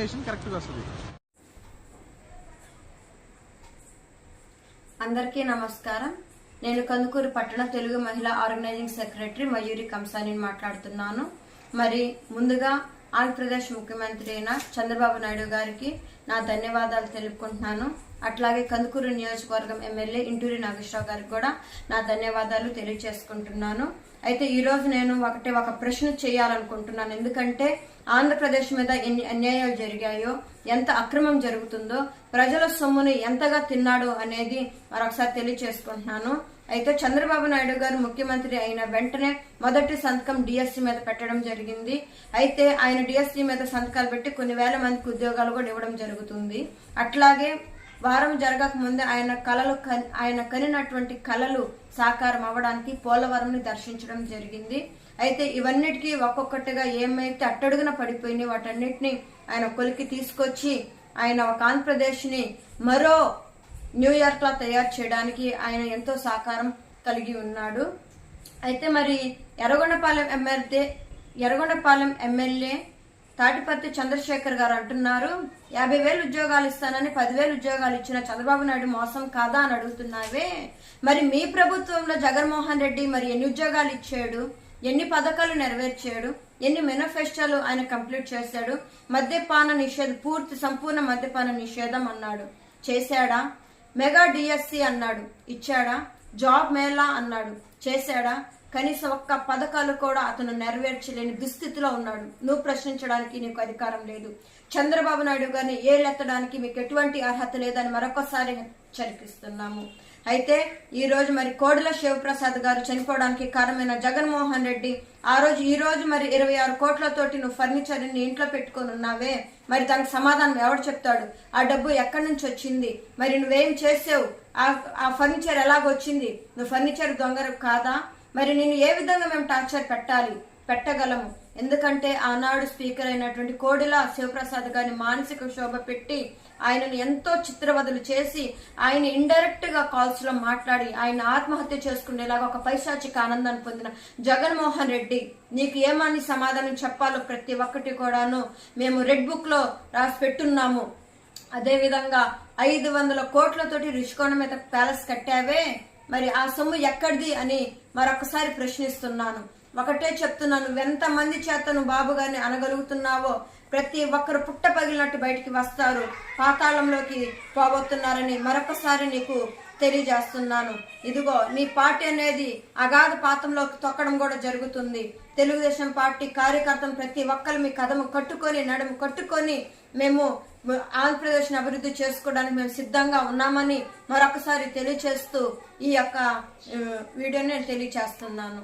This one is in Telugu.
క్యాలిక్యులేషన్ కరెక్ట్గా వస్తుంది. అందరికీ నమస్కారం. నేను కందుకూరు పట్టణ తెలుగు మహిళా ఆర్గనైజింగ్ సెక్రటరీ మయూరి కంసాని మాట్లాడుతున్నాను. మరి ముందుగా ఆంధ్రప్రదేశ్ ముఖ్యమంత్రి అయిన చంద్రబాబు నాయుడు గారికి నా ధన్యవాదాలు తెలుపుకుంటున్నాను. అట్లాగే కందుకూరు నియోజకవర్గం ఎమ్మెల్యే ఇంటూరి నాగేశ్వరరావు గారికి కూడా నా ధన్యవాదాలు తెలియజేసుకుంటున్నాను. అయితే ఈ రోజు నేను ఒకటి ఒక ప్రశ్న చేయాలనుకుంటున్నాను. ఎందుకంటే ఆంధ్రప్రదేశ్ మీద ఎన్ని అన్యాయాలు జరిగాయో ఎంత అక్రమం జరుగుతుందో ప్రజల సొమ్ముని ఎంతగా తిన్నాడో అనేది మరొకసారి తెలియచేసుకుంటున్నాను అయితే చంద్రబాబు నాయుడు గారు ముఖ్యమంత్రి అయిన వెంటనే మొదటి సంతకం డిఎస్సి మీద పెట్టడం జరిగింది. అయితే ఆయన డిఎస్సి మీద సంతకాలు పెట్టి కొన్ని వేల మందికి ఉద్యోగాలు కూడా ఇవ్వడం జరుగుతుంది. అట్లాగే వారం జరగక ముందే ఆయన కళలు ఆయన కనినటువంటి కళలు సాకారం అవ్వడానికి పోలవరంని దర్శించడం జరిగింది. అయితే ఇవన్నిటికీ ఒక్కొక్కటిగా ఏమైతే అట్టడుగున పడిపోయినాయి వాటన్నిటిని ఆయన కొలికి తీసుకొచ్చి ఆయన ఒక ఆంధ్రప్రదేశ్ని మరో న్యూయార్క్ లా తయారు చేయడానికి ఆయన ఎంతో సహకారం కలిగి ఉన్నాడు. అయితే మరి ఎర్రగొండపాలెం ఎమ్మెల్యే ఎర్రగొండపాలెం ఎమ్మెల్యే తాటిపత్తి చంద్రశేఖర్ గారు అంటున్నారు యాభై వేలు ఉద్యోగాలు ఇస్తానని పదివేలు ఉద్యోగాలు ఇచ్చిన చంద్రబాబు నాయుడు మోసం కాదా అని అడుగుతున్నావే? మరి మీ ప్రభుత్వంలో జగన్మోహన్ రెడ్డి మరి ఎన్ని ఉద్యోగాలు ఇచ్చాడు? ఎన్ని పథకాలు నెరవేర్చాడు? ఎన్ని మేనిఫెస్టోలు ఆయన కంప్లీట్ చేశాడు? మద్యపాన నిషేధం పూర్తి సంపూర్ణ మద్యపాన నిషేధం అన్నాడు. చేశాడా? మెగా డిఎస్సి అన్నాడు. ఇచ్చాడా? జాబ్ మేళా అన్నాడు. చేశాడా? కనీసం ఒక్క పథకాలు కూడా అతను నెరవేర్చలేని దుస్థితిలో ఉన్నాడు. నువ్వు ప్రశ్నించడానికి నీకు అధికారం లేదు. చంద్రబాబు నాయుడు గారిని ఏలెత్తడానికి మీకు ఎటువంటి అర్హత లేదని మరొకసారి హెచ్చరిస్తున్నాము. అయితే ఈ రోజు మరి కోడుల శివప్రసాద్ గారు చనిపోవడానికి కారణమైన జగన్మోహన్ రెడ్డి ఆ రోజు ఈ రోజు మరి ఇరవై ఆరు కోట్లతోటి నువ్వు ఫర్నిచర్ని ఇంట్లో పెట్టుకొని ఉన్నావే? మరి దానికి సమాధానం ఎవడు చెప్తాడు? ఆ డబ్బు ఎక్కడి నుంచి వచ్చింది? మరి నువ్వేం చేసావు? ఆ ఆ ఫర్నిచర్ ఎలాగొచ్చింది? నువ్వు ఫర్నిచర్ దొంగరు కాదా? మరి నేను ఏ విధంగా మేము టార్చర్ పెట్టాలి పెట్టగలము? ఎందుకంటే ఆనాడు స్పీకర్ అయినటువంటి కోడిల శివప్రసాద్ గారిని మానసిక శోభ పెట్టి ఆయనను ఎంతో చిత్రవదలు చేసి ఆయన ఇండైరెక్ట్గా కాల్స్లో మాట్లాడి ఆయన ఆత్మహత్య చేసుకునేలాగా ఒక పైశాచిక ఆనందాన్ని పొందిన జగన్మోహన్ రెడ్డి. నీకు ఏమని సమాధానం చెప్పాలో ప్రతి ఒక్కటి కూడాను మేము రెడ్ బుక్లో రాసి పెట్టున్నాము. అదేవిధంగా ఐదు వందల కోట్లతోటి రిషికొండ మీద ప్యాలెస్ కట్టావే? మరి ఆ సొమ్ము ఎక్కడిది అని మరొకసారి ప్రశ్నిస్తున్నాను. ఒకటే చెప్తున్నాను ఎంత మంది చేతను బాబు గారిని అనగలుగుతున్నావో ప్రతి ఒక్కరు పుట్ట పగిలినట్టు బయటికి వస్తారు. పాతాళంలోకి పోబోతున్నారని మరొకసారి నీకు తెలియజేస్తున్నాను. ఇదిగో నీ పార్టీ అనేది అగాధ పాతంలోకి తొక్కడం కూడా జరుగుతుంది. తెలుగుదేశం పార్టీ కార్యకర్తలు ప్రతి ఒక్కరు మీ కథము కట్టుకొని నడుము కట్టుకొని మేము ఆంధ్రప్రదేశ్ని అభివృద్ధి చేసుకోవడానికి మేము సిద్ధంగా ఉన్నామని మరొకసారి తెలియచేస్తూ ఈ యొక్క వీడియోని నేను తెలియచేస్తున్నాను